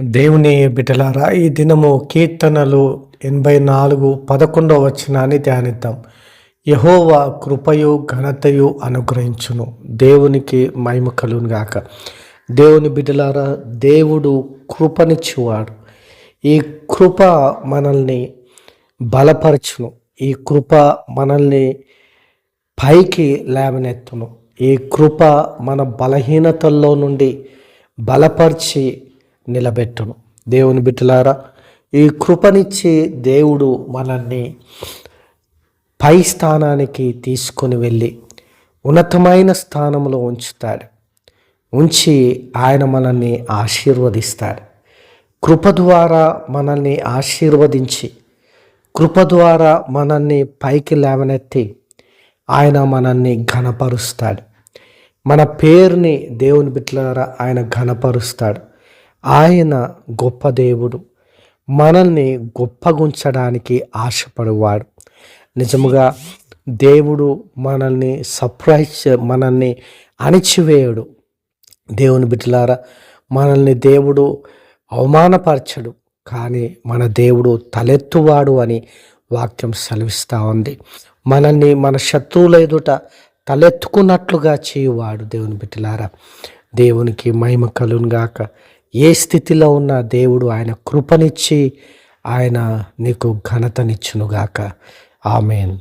దేవుని బిడ్డలారా ఈ దినము కీర్తనలు ఎనభై నాలుగు పదకొండవ వచనాన్ని ధ్యానిద్దాం. యహోవా కృపయు ఘనతయు అనుగ్రహించును. దేవునికి మహిమ కలుగును గాక. దేవుని బిడ్డలారా దేవుడు కృపనిచ్చేవాడు. ఈ కృప మనల్ని బలపరచును. ఈ కృప మనల్ని పైకి లేవనెత్తును. ఈ కృప మన బలహీనతల్లో నుండి బలపరిచి నిలబెట్టును. దేవుని బిడ్డలారా ఈ కృపనిచ్చే దేవుడు మనల్ని పై స్థానానికి తీసుకొని వెళ్ళి ఉన్నతమైన స్థానంలో ఉంచుతాడు. ఉంచి ఆయన మనల్ని ఆశీర్వదిస్తాడు. కృప ద్వారా మనల్ని ఆశీర్వదించి కృప ద్వారా మనల్ని పైకి లేవనెత్తి ఆయన మనల్ని ఘనపరుస్తాడు. మన పేరుని దేవుని బిడ్డలారా ఆయన ఘనపరుస్తాడు. ఆయన గొప్ప దేవుడు. మనల్ని గొప్పగుంచడానికి ఆశపడేవాడు. నిజముగా దేవుడు మనల్ని సర్ప్రైజ్ మనల్ని అణిచివేయడు. దేవుని బిడ్డలారా మనల్ని దేవుడు అవమానపరచడు. కానీ మన దేవుడు తలెత్తువాడు అని వాక్యం సెలవిస్తూ ఉంది. మనల్ని మన శత్రువుల ఎదుట తలెత్తుకున్నట్లుగా చేయువాడు దేవుని బిడ్డలారా. దేవునికి మహిమ కలుగుగాక ఏ స్థితిలో ఉన్న దేవుడు ఆయన కృపనిచ్చి ఆయన నీకు ఘనతనిచ్చునుగాక. ఆమెన్.